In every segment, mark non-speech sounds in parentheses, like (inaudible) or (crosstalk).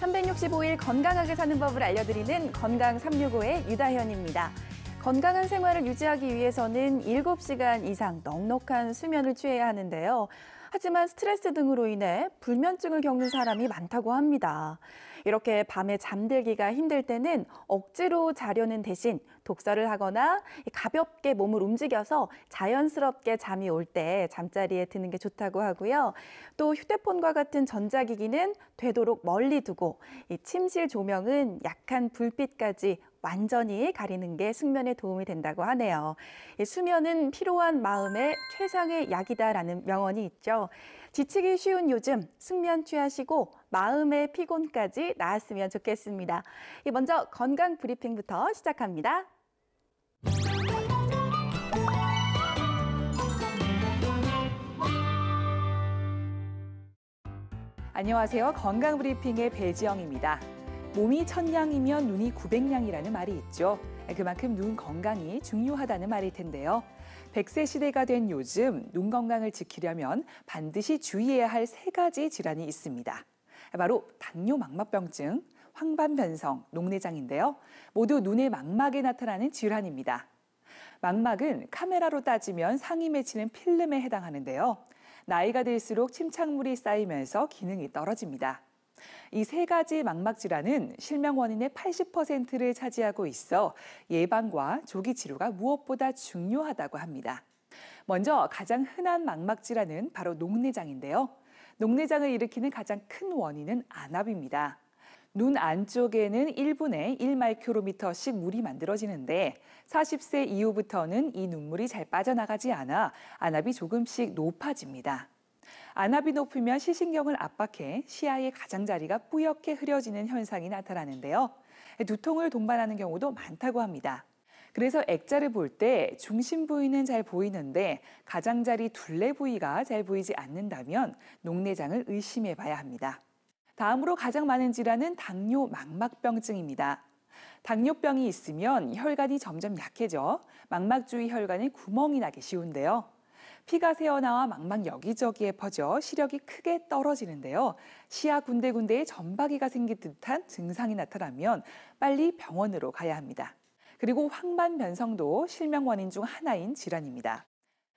(365일) 건강하게 사는 법을 알려드리는 건강 (365의) 유다현입니다. 건강한 생활을 유지하기 위해서는 7시간 이상 넉넉한 수면을 취해야 하는데요. 하지만 스트레스 등으로 인해 불면증을 겪는 사람이 많다고 합니다. 이렇게 밤에 잠들기가 힘들 때는 억지로 자려는 대신 독서를 하거나 가볍게 몸을 움직여서 자연스럽게 잠이 올 때 잠자리에 드는 게 좋다고 하고요. 또 휴대폰과 같은 전자기기는 되도록 멀리 두고 이 침실 조명은 약한 불빛까지 완전히 가리는 게 숙면에 도움이 된다고 하네요. 수면은 피로한 마음의 최상의 약이다라는 명언이 있죠. 지치기 쉬운 요즘 숙면 취하시고 마음의 피곤까지 나았으면 좋겠습니다. 먼저 건강 브리핑부터 시작합니다. 안녕하세요. 건강 브리핑의 배지영입니다. 몸이 천냥이면 눈이 구백냥이라는 말이 있죠. 그만큼 눈 건강이 중요하다는 말일 텐데요. 100세 시대가 된 요즘 눈 건강을 지키려면 반드시 주의해야 할 세 가지 질환이 있습니다. 바로 당뇨 망막병증, 황반변성, 녹내장인데요. 모두 눈의 망막에 나타나는 질환입니다. 망막은 카메라로 따지면 상이 맺히는 필름에 해당하는데요. 나이가 들수록 침착물이 쌓이면서 기능이 떨어집니다. 이 세 가지 망막 질환은 실명 원인의 80%를 차지하고 있어 예방과 조기 치료가 무엇보다 중요하다고 합니다. 먼저 가장 흔한 망막 질환은 바로 녹내장인데요. 녹내장을 일으키는 가장 큰 원인은 안압입니다. 눈 안쪽에는 1분에 1마이크로미터씩 물이 만들어지는데 40세 이후부터는 이 눈물이 잘 빠져나가지 않아 안압이 조금씩 높아집니다. 안압이 높으면 시신경을 압박해 시야의 가장자리가 뿌옇게 흐려지는 현상이 나타나는데요. 두통을 동반하는 경우도 많다고 합니다. 그래서 액자를 볼 때 중심 부위는 잘 보이는데 가장자리 둘레 부위가 잘 보이지 않는다면 녹내장을 의심해 봐야 합니다. 다음으로 가장 많은 질환은 당뇨 망막병증입니다. 당뇨병이 있으면 혈관이 점점 약해져 망막 주위 혈관에 구멍이 나기 쉬운데요. 피가 새어나와 망막 여기저기에 퍼져 시력이 크게 떨어지는데요. 시야 군데군데에 점박이가 생긴 듯한 증상이 나타나면 빨리 병원으로 가야 합니다. 그리고 황반 변성도 실명 원인 중 하나인 질환입니다.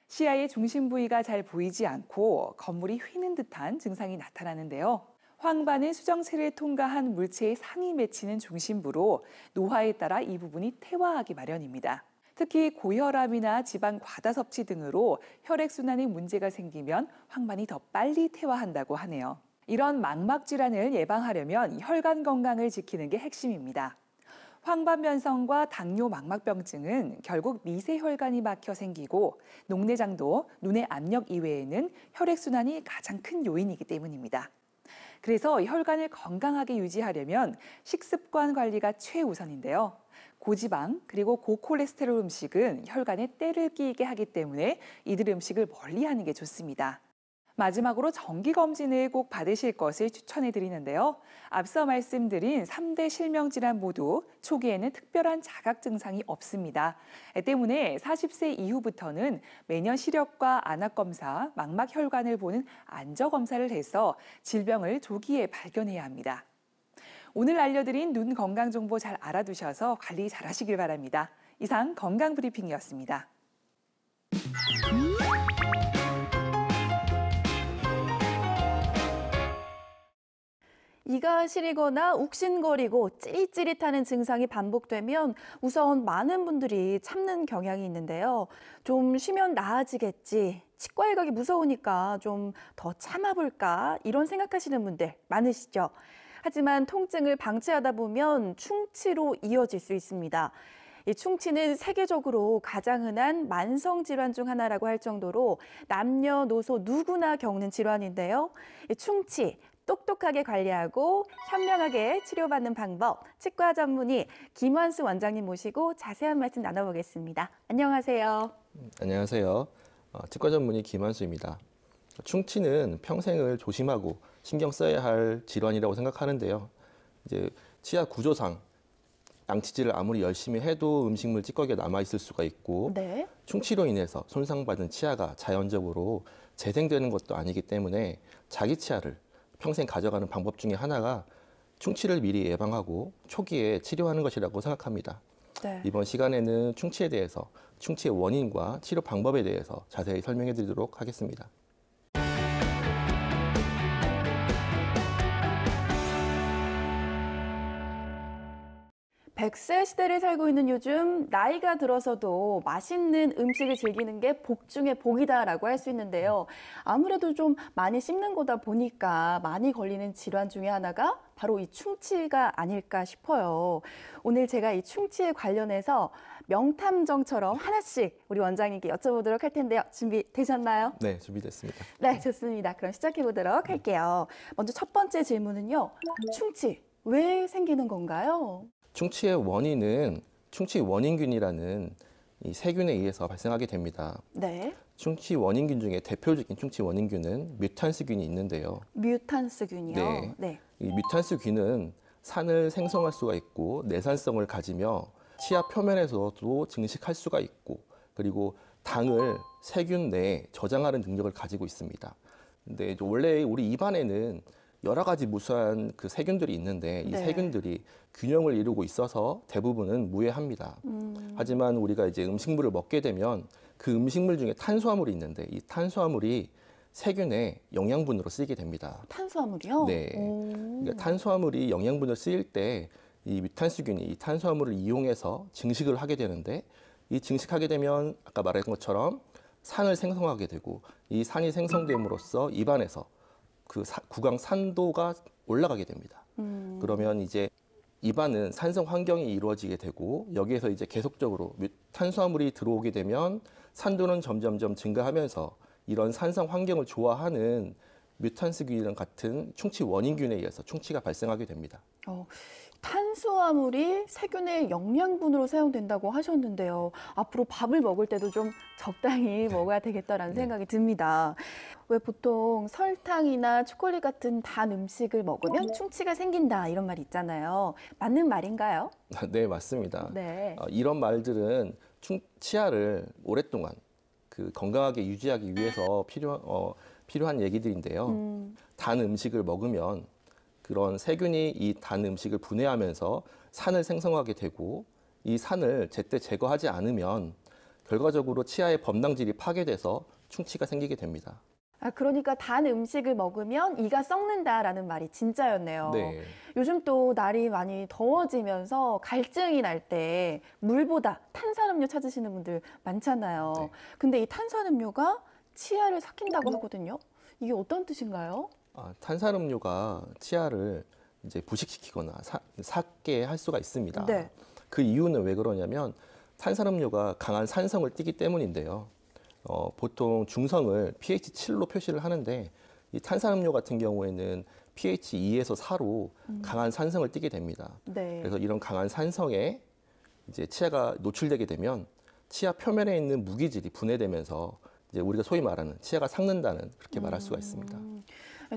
시야의 중심 부위가 잘 보이지 않고 건물이 휘는 듯한 증상이 나타나는데요. 황반은 수정체를 통과한 물체의 상이 맺히는 중심부로 노화에 따라 이 부분이 퇴화하기 마련입니다. 특히 고혈압이나 지방 과다 섭취 등으로 혈액순환에 문제가 생기면 황반이 더 빨리 퇴화한다고 하네요. 이런 망막 질환을 예방하려면 혈관 건강을 지키는 게 핵심입니다. 황반변성과 당뇨 망막병증은 결국 미세혈관이 막혀 생기고 녹내장도 눈의 압력 이외에는 혈액순환이 가장 큰 요인이기 때문입니다. 그래서 혈관을 건강하게 유지하려면 식습관 관리가 최우선인데요. 고지방 그리고 고콜레스테롤 음식은 혈관에 때를 끼게 하기 때문에 이들 음식을 멀리하는 게 좋습니다. 마지막으로 정기검진을 꼭 받으실 것을 추천해 드리는데요. 앞서 말씀드린 3대 실명질환 모두 초기에는 특별한 자각 증상이 없습니다. 때문에 40세 이후부터는 매년 시력과 안압검사, 망막혈관을 보는 안저검사를 해서 질병을 조기에 발견해야 합니다. 오늘 알려드린 눈 건강 정보 잘 알아두셔서 관리 잘 하시길 바랍니다. 이상 건강 브리핑이었습니다. 이가 시리거나 욱신거리고 찌릿찌릿하는 증상이 반복되면 우선 많은 분들이 참는 경향이 있는데요. 좀 쉬면 나아지겠지. 치과에 가기 무서우니까 좀 더 참아볼까? 이런 생각하시는 분들 많으시죠? 하지만 통증을 방치하다 보면 충치로 이어질 수 있습니다. 이 충치는 세계적으로 가장 흔한 만성 질환 중 하나라고 할 정도로 남녀노소 누구나 겪는 질환인데요. 충치 똑똑하게 관리하고 현명하게 치료받는 방법 치과 전문의 김환수 원장님 모시고 자세한 말씀 나눠보겠습니다. 안녕하세요. 안녕하세요. 어, 치과 전문의 김환수입니다. 충치는 평생을 조심하고 신경 써야 할 질환이라고 생각하는데요. 이제 치아 구조상 양치질을 아무리 열심히 해도 음식물 찌꺼기가 남아 있을 수가 있고 네. 충치로 인해서 손상받은 치아가 자연적으로 재생되는 것도 아니기 때문에 자기 치아를 평생 가져가는 방법 중에 하나가 충치를 미리 예방하고 초기에 치료하는 것이라고 생각합니다. 네. 이번 시간에는 충치에 대해서 충치의 원인과 치료 방법에 대해서 자세히 설명해 드리도록 하겠습니다. 100세 시대를 살고 있는 요즘 나이가 들어서도 맛있는 음식을 즐기는 게 복 중에 복이다라고 할 수 있는데요. 아무래도 좀 많이 씹는 거다 보니까 많이 걸리는 질환 중에 하나가 바로 이 충치가 아닐까 싶어요. 오늘 제가 이 충치에 관련해서 명탐정처럼 하나씩 우리 원장님께 여쭤보도록 할 텐데요. 준비되셨나요? 네, 준비됐습니다. 네, 좋습니다. 그럼 시작해 보도록 할게요. 먼저 첫 번째 질문은요. 충치 왜 생기는 건가요? 충치의 원인은 충치 원인균이라는 이 세균에 의해서 발생하게 됩니다. 네. 충치 원인균 중에 대표적인 충치 원인균은 뮤탄스균이 있는데요. 뮤탄스균이요. 네. 네. 이 뮤탄스균은 산을 생성할 수가 있고 내산성을 가지며 치아 표면에서도 증식할 수가 있고 그리고 당을 세균 내에 저장하는 능력을 가지고 있습니다. 근데 원래 우리 입안에는 여러 가지 무수한 그 세균들이 있는데 이 네. 세균들이 균형을 이루고 있어서 대부분은 무해합니다. 음, 하지만 우리가 이제 음식물을 먹게 되면 그 음식물 중에 탄수화물이 있는데 이 탄수화물이 세균의 영양분으로 쓰이게 됩니다. 탄수화물이요? 네. 오. 그러니까 탄수화물이 영양분을 쓰일 때이 뮤탄스균이 이 탄수화물을 이용해서 증식을 하게 되는데 이 증식하게 되면 아까 말한 것처럼 산을 생성하게 되고 이 산이 생성됨으로써 입안에서 그 사- 구강 산도가 올라가게 됩니다. 음, 그러면 이제 입안은 산성 환경이 이루어지게 되고 여기에서 이제 계속적으로 뮤- 탄수화물이 들어오게 되면 산도는 점점점 증가하면서 이런 산성 환경을 좋아하는 뮤탄스균이랑 같은 충치 원인균에 의해서 충치가 발생하게 됩니다. 어, 탄수화물이 세균의 영양분으로 사용된다고 하셨는데요. 앞으로 밥을 먹을 때도 좀 적당히 먹어야 되겠다라는 네. 생각이 듭니다. 왜 보통 설탕이나 초콜릿 같은 단 음식을 먹으면 충치가 생긴다 이런 말 있잖아요. 맞는 말인가요? 네, 맞습니다. 네. 어, 이런 말들은 충, 치아를 오랫동안 그 건강하게 유지하기 위해서 필요, 어, 필요한 얘기들인데요. 음, 단 음식을 먹으면 그런 세균이 이 단 음식을 분해하면서 산을 생성하게 되고 이 산을 제때 제거하지 않으면 결과적으로 치아의 범당질이 파괴돼서 충치가 생기게 됩니다. 아, 그러니까 단 음식을 먹으면 이가 썩는다라는 말이 진짜였네요. 네. 요즘 또 날이 많이 더워지면서 갈증이 날 때 물보다 탄산음료 찾으시는 분들 많잖아요. 네. 근데 이 탄산음료가 치아를 삭힌다고 하거든요. 이게 어떤 뜻인가요? 아, 탄산음료가 치아를 이제 부식시키거나 사, 삭게 할 수가 있습니다. 네. 그 이유는 왜 그러냐면 탄산음료가 강한 산성을 띠기 때문인데요. 어, 보통 중성을 pH 7로 표시를 하는데 이 탄산음료 같은 경우에는 pH 2에서 4로 강한 산성을 띠게 됩니다. 네. 그래서 이런 강한 산성에 이제 치아가 노출되게 되면 치아 표면에 있는 무기질이 분해되면서 이제 우리가 소위 말하는 치아가 삭는다는 그렇게 말할 수가 있습니다. 음,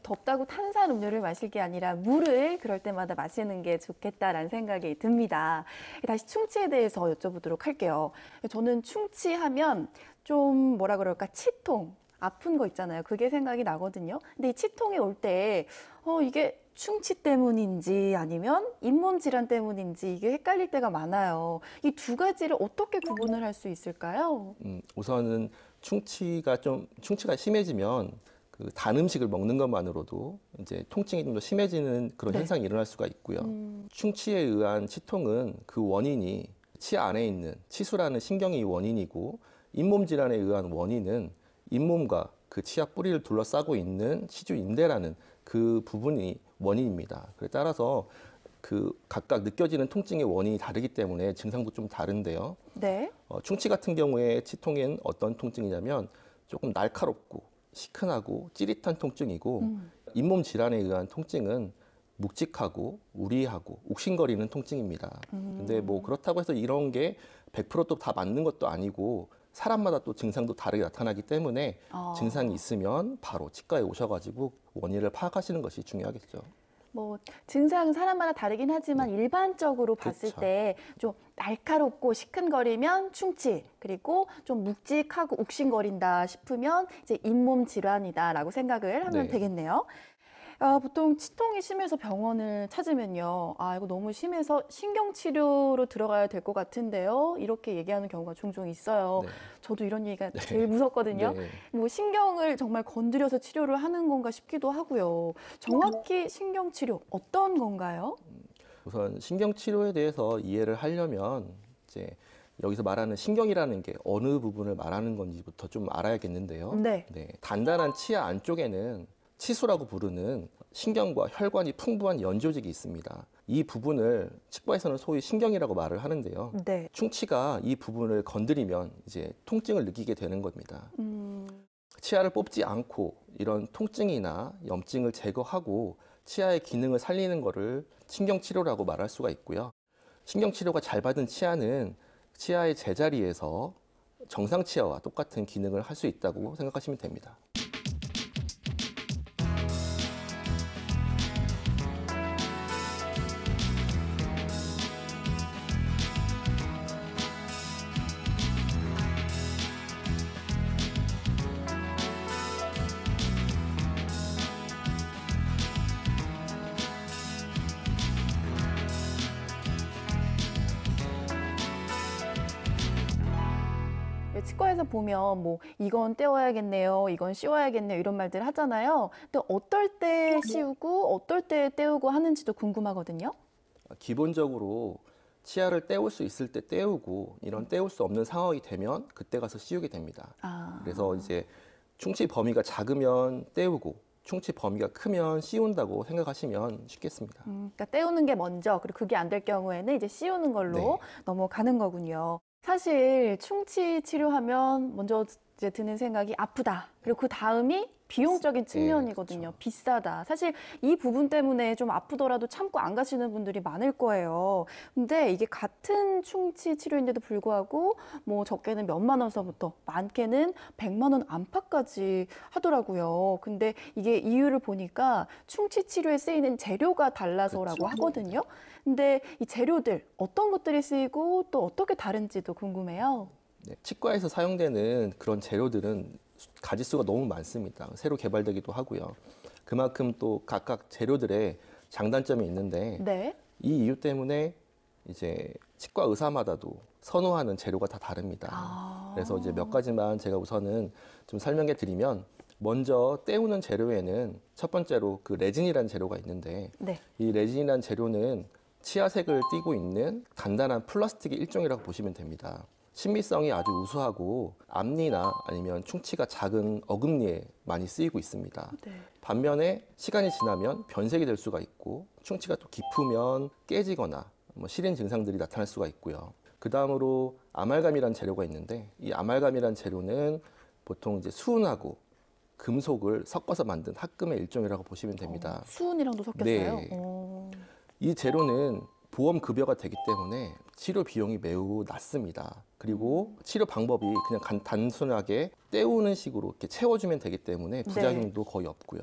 덥다고 탄산 음료를 마실 게 아니라 물을 그럴 때마다 마시는 게 좋겠다라는 생각이 듭니다. 다시 충치에 대해서 여쭤보도록 할게요. 저는 충치하면 좀 뭐라 그럴까 치통 아픈 거 있잖아요. 그게 생각이 나거든요. 근데 이 치통이 올 때 어, 이게 충치 때문인지 아니면 잇몸 질환 때문인지 이게 헷갈릴 때가 많아요. 이 두 가지를 어떻게 구분을 할 수 있을까요? 음, 우선은 충치가 좀 충치가 심해지면 그 단 음식을 먹는 것만으로도 이제 통증이 좀 더 심해지는 그런 네. 현상이 일어날 수가 있고요. 음, 충치에 의한 치통은 그 원인이 치아 안에 있는 치수라는 신경이 원인이고 잇몸 질환에 의한 원인은 잇몸과 그 치아 뿌리를 둘러싸고 있는 치주 인대라는 그 부분이 원인입니다. 그에 따라서 그 각각 느껴지는 통증의 원인이 다르기 때문에 증상도 좀 다른데요. 네. 어, 충치 같은 경우에 치통엔 어떤 통증이냐면 조금 날카롭고 시큰하고 찌릿한 통증이고 음. 잇몸 질환에 의한 통증은 묵직하고 우리하고 욱신거리는 통증입니다. 근데 뭐 그렇다고 해서 이런 게 100%또 다 맞는 것도 아니고 사람마다 또 증상도 다르게 나타나기 때문에 어. 증상이 있으면 바로 치과에 오셔가지고 원인을 파악하시는 것이 중요하겠죠. 뭐 증상 사람마다 다르긴 하지만 일반적으로 봤을. 때 좀 날카롭고 시큰거리면 충치 그리고 좀 묵직하고 욱신거린다 싶으면 이제 잇몸 질환이다라고 생각을 하면 네. 되겠네요. 아, 보통 치통이 심해서 병원을 찾으면요. 아, 이거 너무 심해서 신경치료로 들어가야 될 것 같은데요. 이렇게 얘기하는 경우가 종종 있어요. 네. 저도 이런 얘기가 네. 제일 무섭거든요. 네. 뭐 신경을 정말 건드려서 치료를 하는 건가 싶기도 하고요. 정확히 신경치료 어떤 건가요? 우선 신경 치료에 대해서 이해를 하려면 이제 여기서 말하는 신경이라는 게 어느 부분을 말하는 건지부터 좀 알아야겠는데요. 네. 네, 단단한 치아 안쪽에는 치수라고 부르는 신경과 혈관이 풍부한 연조직이 있습니다. 이 부분을 치과에서는 소위 신경이라고 말을 하는데요. 네. 충치가 이 부분을 건드리면 이제 통증을 느끼게 되는 겁니다. 음, 치아를 뽑지 않고 이런 통증이나 염증을 제거하고 치아의 기능을 살리는 것을 신경치료라고 말할 수가 있고요. 신경치료가 잘 받은 치아는 치아의 제자리에서 정상 치아와 똑같은 기능을 할 수 있다고 생각하시면 됩니다. 보면 뭐 이건 떼어야겠네요, 이건 씌워야겠네요 이런 말들 하잖아요. 근데 어떨 때 씌우고 어떨 때 떼우고 하는지도 궁금하거든요. 기본적으로 치아를 떼울 수 있을 때 떼우고 이런 떼울 수 없는 상황이 되면 그때 가서 씌우게 됩니다. 아, 그래서 이제 충치 범위가 작으면 떼우고 충치 범위가 크면 씌운다고 생각하시면 쉽겠습니다. 음, 그러니까 떼우는 게 먼저 그리고 그게 안 될 경우에는 이제 씌우는 걸로 네. 넘어가는 거군요. 사실 충치 치료하면 먼저 이제 드는 생각이 아프다. 그리고 그 다음이 비용적인 측면이거든요. 그렇죠. 비싸다. 사실 이 부분 때문에 좀 아프더라도 참고 안 가시는 분들이 많을 거예요. 근데 이게 같은 충치 치료인데도 불구하고 뭐 적게는 몇만 원서부터 많게는 백만 원 안팎까지 하더라고요. 근데 이게 이유를 보니까 충치 치료에 쓰이는 재료가 달라서라고 그렇죠. 하거든요. 근데 이 재료들 어떤 것들이 쓰이고 또 어떻게 다른지도 궁금해요. 네, 치과에서 사용되는 그런 재료들은 수- 가지수가 너무 많습니다. 새로 개발되기도 하고요. 그만큼 또 각각 재료들의 장단점이 있는데 네. 이 이유 때문에 이제 치과 의사마다도 선호하는 재료가 다 다릅니다. 아. 그래서 이제 몇 가지만 제가 우선은 좀 설명해 드리면 먼저 떼우는 재료에는 첫 번째로 그 레진이라는 재료가 있는데 네. 이 레진이라는 재료는 치아색을 띠고 있는 단단한 플라스틱의 일종이라고 보시면 됩니다. 신미성이 아주 우수하고 앞니나 아니면 충치가 작은 어금니에 많이 쓰이고 있습니다. 네. 반면에 시간이 지나면 변색이 될 수가 있고 충치가 또 깊으면 깨지거나 뭐 실인 증상들이 나타날 수가 있고요. 그 다음으로 아말감이라는 재료가 있는데 이 아말감이라는 재료는 보통 이제 수은하고 금속을 섞어서 만든 합금의 일종이라고 보시면 됩니다. 어, 수은이랑도 섞였어요. 네. 어. 이 재료는 보험 급여가 되기 때문에 치료 비용이 매우 낮습니다. 그리고 치료 방법이 그냥 간- 단순하게 때우는 식으로 이렇게 채워주면 되기 때문에 부작용도 거의 없고요.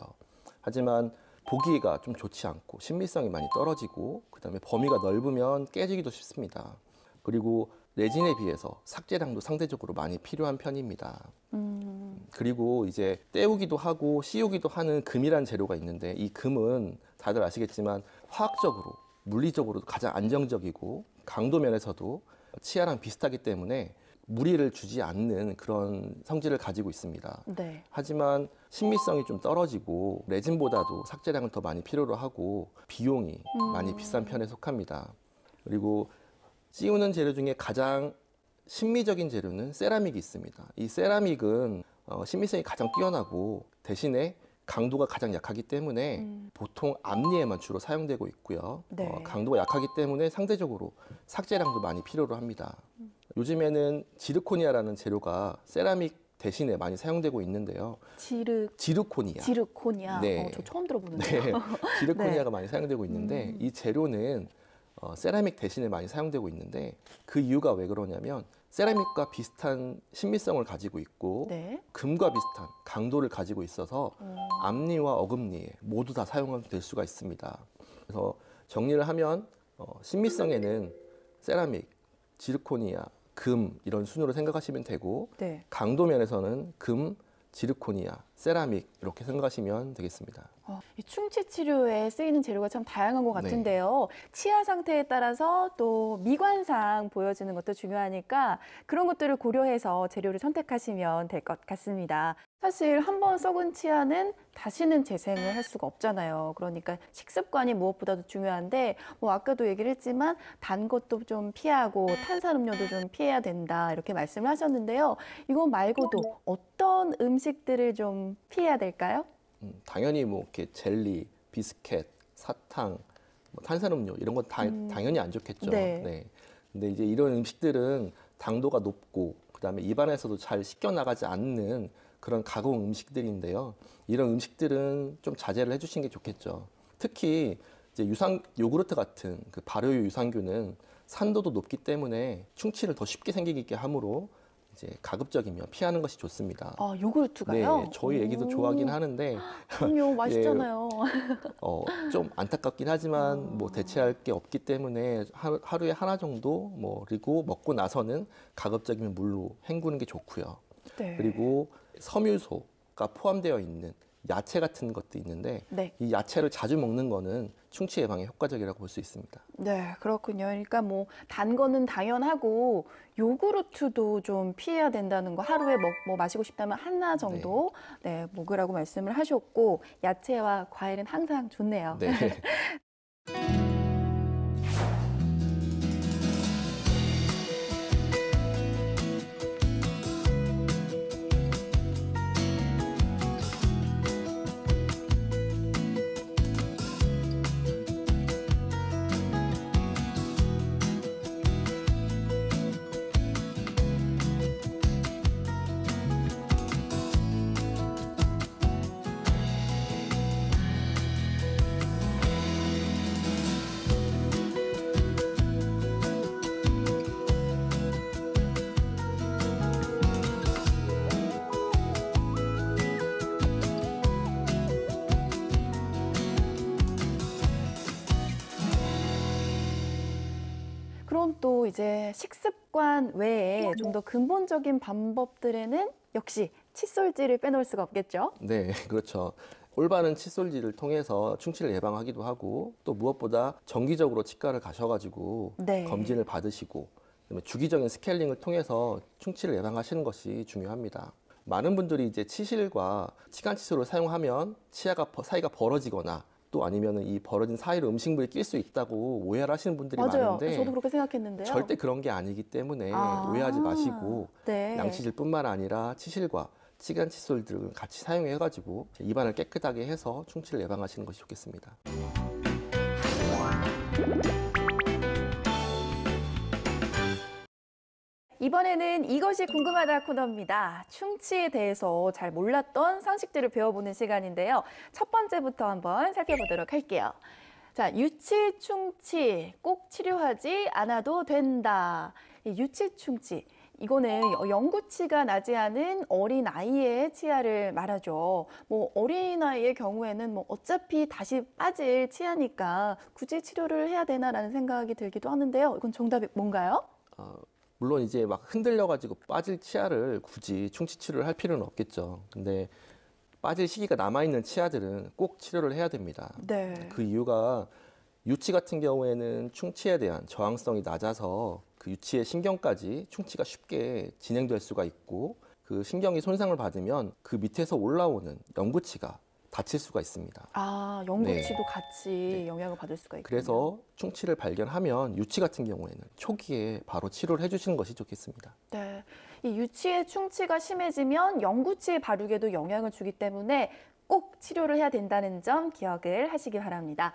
하지만 보기가 좀 좋지 않고 신미성이 많이 떨어지고 그다음에 범위가 넓으면 깨지기도 쉽습니다. 그리고 레진에 비해서 삭제량도 상대적으로 많이 필요한 편입니다. 음. 그리고 이제 떼우기도 하고 씌우기도 하는 금이라는 재료가 있는데 이 금은 다들 아시겠지만 화학적으로 물리적으로도 가장 안정적이고 강도 면에서도 치아랑 비슷하기 때문에 무리를 주지 않는 그런 성질을 가지고 있습니다. 네. 하지만 신미성이 좀 떨어지고 레진보다도 삭제량을 더 많이 필요로 하고 비용이 음. 많이 비싼 편에 속합니다. 그리고 씌우는 재료 중에 가장 신미적인 재료는 세라믹이 있습니다. 이 세라믹은 어, 신미성이 가장 뛰어나고 대신에 강도가 가장 약하기 때문에 음. 보통 앞니에만 주로 사용되고 있고요. 네. 어, 강도가 약하기 때문에 상대적으로 삭제량도 많이 필요로 합니다. 요즘에는 지르코니아라는 재료가 세라믹 대신에 많이 사용되고 있는데요. 지르 지르코니아. 지르코니아. 네. 어, 저 처음 들어보는데요. 네, (laughs) 지르코니아가 많이 사용되고 있는데 음. 이 재료는 어, 세라믹 대신에 많이 사용되고 있는데 그 이유가 왜 그러냐면 세라믹과 비슷한 신미성을 가지고 있고 네. 금과 비슷한 강도를 가지고 있어서 어. 앞니와 어금니에 모두 다 사용될 수가 있습니다. 그래서 정리를 하면 어, 신미성에는 세라믹, 지르코니아, 금 이런 순으로 생각하시면 되고 네. 강도 면에서는 금, 지르코니아, 세라믹 이렇게 생각하시면 되겠습니다. 어, 이 충치 치료에 쓰이는 재료가 참 다양한 것 네. 같은데요. 치아 상태에 따라서 또 미관상 보여지는 것도 중요하니까 그런 것들을 고려해서 재료를 선택하시면 될 것 같습니다. 사실 한 번 썩은 치아는 다시는 재생을 할 수가 없잖아요. 그러니까 식습관이 무엇보다도 중요한데 뭐 아까도 얘기를 했지만 단 것도 좀 피하고 탄산음료도 좀 피해야 된다 이렇게 말씀을 하셨는데요. 이거 말고도 어떤 음식들을 좀 피해야 될까요? 음, 당연히 뭐 이렇게 젤리, 비스켓, 사탕, 뭐 탄산음료 이런 건 다, 음. 당연히 안 좋겠죠. 네. 근데 이제 이런 음식들은 당도가 높고 그다음에 입안에서도 잘 씻겨 나가지 않는 그런 가공 음식들인데요. 이런 음식들은 좀 자제를 해주시는 게 좋겠죠. 특히 이제 유산 요구르트 같은 그 발효유 유산균은 산도도 높기 때문에 충치를 더 쉽게 생기게 하므로 이제 가급적이면 피하는 것이 좋습니다. 아, 요구르트가요? 네, 저희 애기도 오. 좋아하긴 하는데 그럼요, (laughs) 맛있잖아요. 어, 좀 안타깝긴 하지만 뭐 대체할 게 없기 때문에 하, 하루 에 하나 정도 뭐 그리고 먹고 나서는 가급적이면 물로 헹구는 게 좋고요. 네. 그리고 섬유소가 포함되어 있는 야채 같은 것도 있는데 네, 이 야채를 자주 먹는 거는 충치 예방에 효과적이라고 볼 수 있습니다. 네, 그렇군요. 그러니까 뭐 단 거는 당연하고 요구르트도 좀 피해야 된다는 거 하루에 먹, 뭐 마시고 싶다면 하나 정도 네, 먹으라고 말씀을 하셨고 야채와 과일은 항상 좋네요. 네. (laughs) 또 이제 식습관 외에 좀 더 근본적인 방법들에는 역시 칫솔질을 빼놓을 수가 없겠죠. 네, (laughs) 그렇죠. 올바른 칫솔질을 통해서 충치를 예방하기도 하고 또 무엇보다 정기적으로 치과를 가셔가지고 네. 검진을 받으시고 그다음에 주기적인 스케일링을 통해서 충치를 예방하시는 것이 중요합니다. 많은 분들이 이제 치실과 치간 칫솔을 사용하면 치아가 버- 사이가 벌어지거나 또 아니면 이 벌어진 사이로 음식물이 낄 수 있다고 오해를 하시는 분들이 맞아요. 많은데 저도 그렇게 생각했는데요. 절대 그런 게 아니기 때문에 아, 오해하지 마시고 네. 양치질뿐만 아니라 치실과 치간 칫솔 등을 같이 사용해가지고 입안을 깨끗하게 해서 충치를 예방하시는 것이 좋겠습니다. 이번에는 이것이 궁금하다 코너입니다. 충치에 대해서 잘 몰랐던 상식들을 배워보는 시간인데요. 첫 번째부터 한번 살펴보도록 할게요. 자, 유치 충치 꼭 치료하지 않아도 된다. 이 유치 충치. 이거는 영구치가 나지 않은 어린 아이의 치아를 말하죠. 뭐 어린 아이의 경우에는 뭐 어차피 다시 빠질 치아니까 굳이 치료를 해야 되나라는 생각이 들기도 하는데요. 이건 정답이 뭔가요? 어, 물론 이제 막 흔들려가지고 빠질 치아를 굳이 충치 치료를 할 필요는 없겠죠. 근데 빠질 시기가 남아있는 치아들은 꼭 치료를 해야 됩니다. 네. 그 이유가 유치 같은 경우에는 충치에 대한 저항성이 낮아서 그 유치의 신경까지 충치가 쉽게 진행될 수가 있고 그 신경이 손상을 받으면 그 밑에서 올라오는 영구치가 다칠 수가 있습니다. 아, 영구치도 같이 네. 영향을 받을 수가 있군요. 그래서 충치를 발견하면 유치 같은 경우에는 초기에 바로 치료를 해주시는 것이 좋겠습니다. 네. 이 유치의 충치가 심해지면 영구치 발육에도 영향을 주기 때문에 꼭 치료를 해야 된다는 점 기억을 하시기 바랍니다.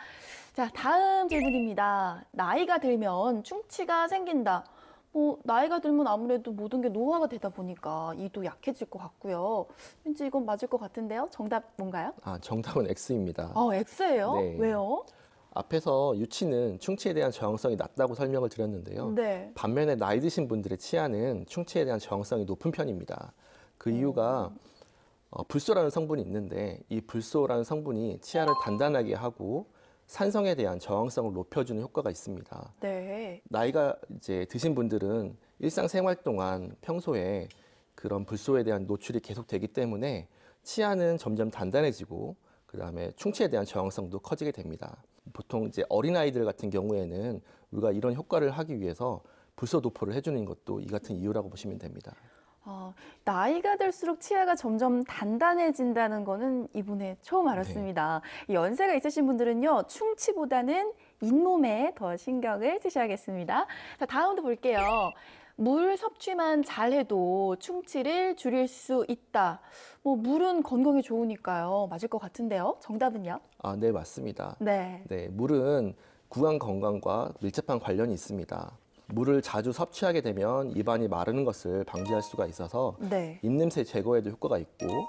자, 다음 질문입니다. 나이가 들면 충치가 생긴다. 뭐 나이가 들면 아무래도 모든 게 노화가 되다 보니까 이도 약해질 것 같고요. 왠지 이건 맞을 것 같은데요. 정답 뭔가요? 아, 정답은 X입니다. 어, X예요? 네. 왜요? 앞에서 유치는 충치에 대한 저항성이 낮다고 설명을 드렸는데요. 네. 반면에 나이 드신 분들의 치아는 충치에 대한 저항성이 높은 편입니다. 그 이유가 어, 불소라는 성분이 있는데 이 불소라는 성분이 치아를 단단하게 하고 산성에 대한 저항성을 높여주는 효과가 있습니다. 네. 나이가 이제 드신 분들은 일상생활 동안 평소에 그런 불소에 대한 노출이 계속되기 때문에 치아는 점점 단단해지고 그다음에 충치에 대한 저항성도 커지게 됩니다. 보통 이제 어린 아이들 같은 경우에는 우리가 이런 효과를 하기 위해서 불소 도포를 해주는 것도 이 같은 이유라고 보시면 됩니다. 어, 나이가 들수록 치아가 점점 단단해진다는 거는 이번에 처음 알았습니다. 이 연세가 있으신 분들은요, 충치보다는 잇몸에 더 신경을 쓰셔야겠습니다. 자, 다음도 볼게요. 물 섭취만 잘해도 충치를 줄일 수 있다. 뭐, 물은 건강에 좋으니까요. 맞을 것 같은데요. 정답은요? 아, 네, 맞습니다. 네. 네, 물은 구강 건강과 밀접한 관련이 있습니다. 물을 자주 섭취하게 되면 입안이 마르는 것을 방지할 수가 있어서 네. 입냄새 제거에도 효과가 있고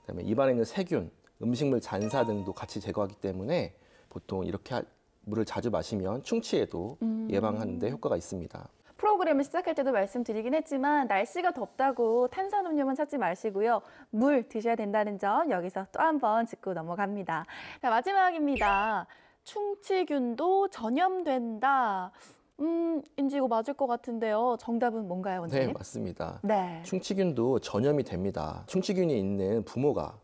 그다음에 입안에 있는 세균, 음식물 잔사 등도 같이 제거하기 때문에 보통 이렇게 하- 물을 자주 마시면 충치에도 음. 예방하는 데 효과가 있습니다. 프로그램을 시작할 때도 말씀드리긴 했지만 날씨가 덥다고 탄산음료만 찾지 마시고요. 물 드셔야 된다는 점 여기서 또 한 번 짚고 넘어갑니다. 자, 마지막입니다. 충치균도 전염된다. 음, 인지고 맞을 것 같은데요. 정답은 뭔가요, 네, 원장님? 맞습니다. 네. 충치균도 전염이 됩니다. 충치균이 있는 부모가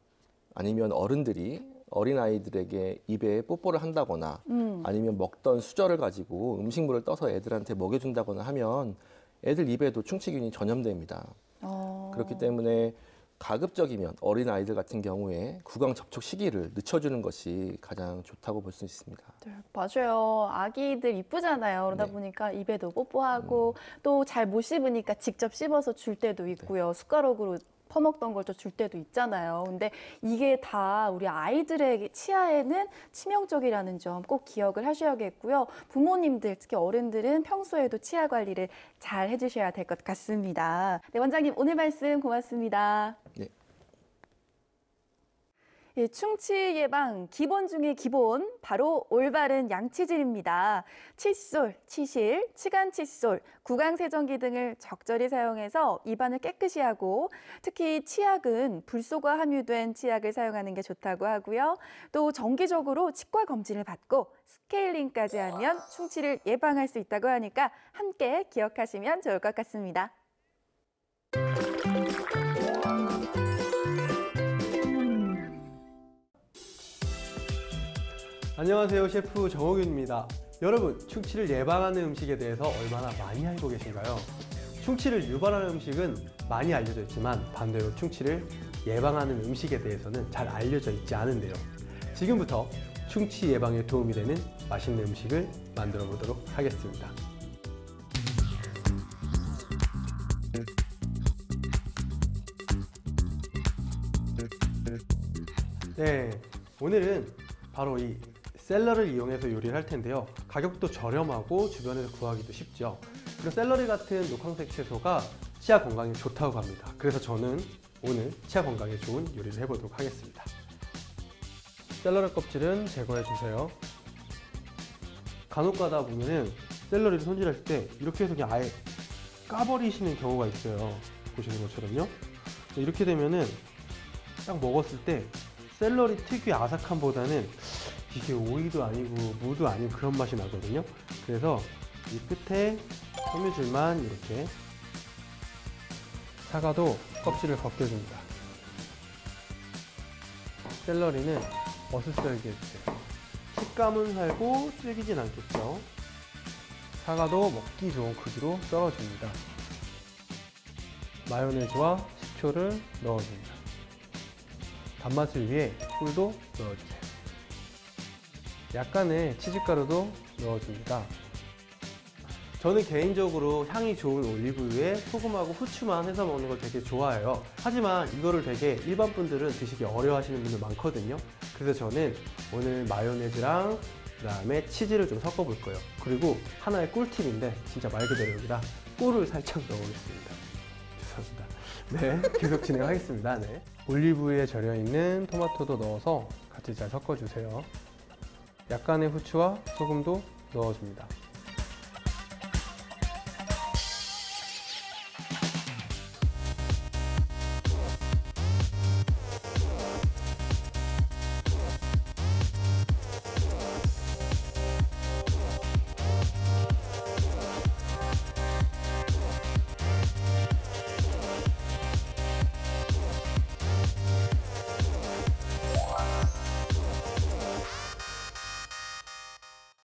아니면 어른들이 어린 아이들에게 입에 뽀뽀를 한다거나 음, 아니면 먹던 수저를 가지고 음식물을 떠서 애들한테 먹여준다거나 하면 애들 입에도 충치균이 전염됩니다. 어. 그렇기 때문에 가급적이면 어린 아이들 같은 경우에 구강 접촉 시기를 늦춰주는 것이 가장 좋다고 볼 수 있습니다. 네, 맞아요. 아기들 이쁘잖아요. 그러다 네. 보니까 입에도 뽀뽀하고 또잘 못 씹으니까 직접 씹어서 줄 때도 있고요. 숟가락으로 퍼먹던 걸또줄 때도 있잖아요. 근데 이게 다 우리 아이들의 치아에는 치명적이라는 점 꼭 기억을 하셔야겠고요. 부모님들, 특히 어른들은 평소에도 치아 관리를 잘 해주셔야 될 것 같습니다. 네, 원장님 오늘 말씀 고맙습니다. 네. 예, 충치 예방 기본 중의 기본 바로 올바른 양치질입니다. 칫솔, 치실, 치간 칫솔, 구강 세정기 등을 적절히 사용해서 입안을 깨끗이 하고 특히 치약은 불소가 함유된 치약을 사용하는 게 좋다고 하고요. 또 정기적으로 치과 검진을 받고 스케일링까지 하면 충치를 예방할 수 있다고 하니까 함께 기억하시면 좋을 것 같습니다. 안녕하세요 셰프 정호균입니다. 여러분 충치를 예방하는 음식에 대해서 얼마나 많이 알고 계신가요? 충치를 유발하는 음식은 많이 알려져 있지만 반대로 충치를 예방하는 음식에 대해서는 잘 알려져 있지 않은데요. 지금부터 충치 예방에 도움이 되는 맛있는 음식을 만들어 보도록 하겠습니다. 네, 오늘은 바로 이 샐러리를 이용해서 요리를 할 텐데요. 가격도 저렴하고 주변에서 구하기도 쉽죠. 그리고 샐러리 같은 녹황색 채소가 치아 건강에 좋다고 합니다. 그래서 저는 오늘 치아 건강에 좋은 요리를 해보도록 하겠습니다. 샐러리 껍질은 제거해 주세요. 간혹 가다 보면은 샐러리를 손질할 때 이렇게 해서 그냥 아예 까버리시는 경우가 있어요. 보시는 것처럼요. 이렇게 되면은 딱 먹었을 때 샐러리 특유의 아삭함보다는 이게 오이도 아니고 무도 아니고 그런 맛이 나거든요. 그래서 이 끝에 섬유질만 이렇게 사과도 껍질을 벗겨줍니다. 샐러리는 어슷썰게 해주세요. 식감은 살고 질기진 않겠죠. 사과도 먹기 좋은 크기로 썰어줍니다. 마요네즈와 식초를 넣어줍니다. 단맛을 위해 꿀도 넣어주세요. 약간의 치즈가루도 넣어줍니다. 저는 개인적으로 향이 좋은 올리브유에 소금하고 후추만 해서 먹는 걸 되게 좋아해요. 하지만 이거를 되게 일반 분들은 드시기 어려워 하시는 분들 많거든요. 그래서 저는 오늘 마요네즈랑 그 다음에 치즈를 좀 섞어 볼 거예요. 그리고 하나의 꿀팁인데 진짜 말 그대로 여기다 꿀을 살짝 넣어보겠습니다. 죄송합니다. 네, 계속 진행하겠습니다. 네. 올리브유에 절여 있는 토마토도 넣어서 같이 잘 섞어주세요. 약간의 후추와 소금도 넣어줍니다.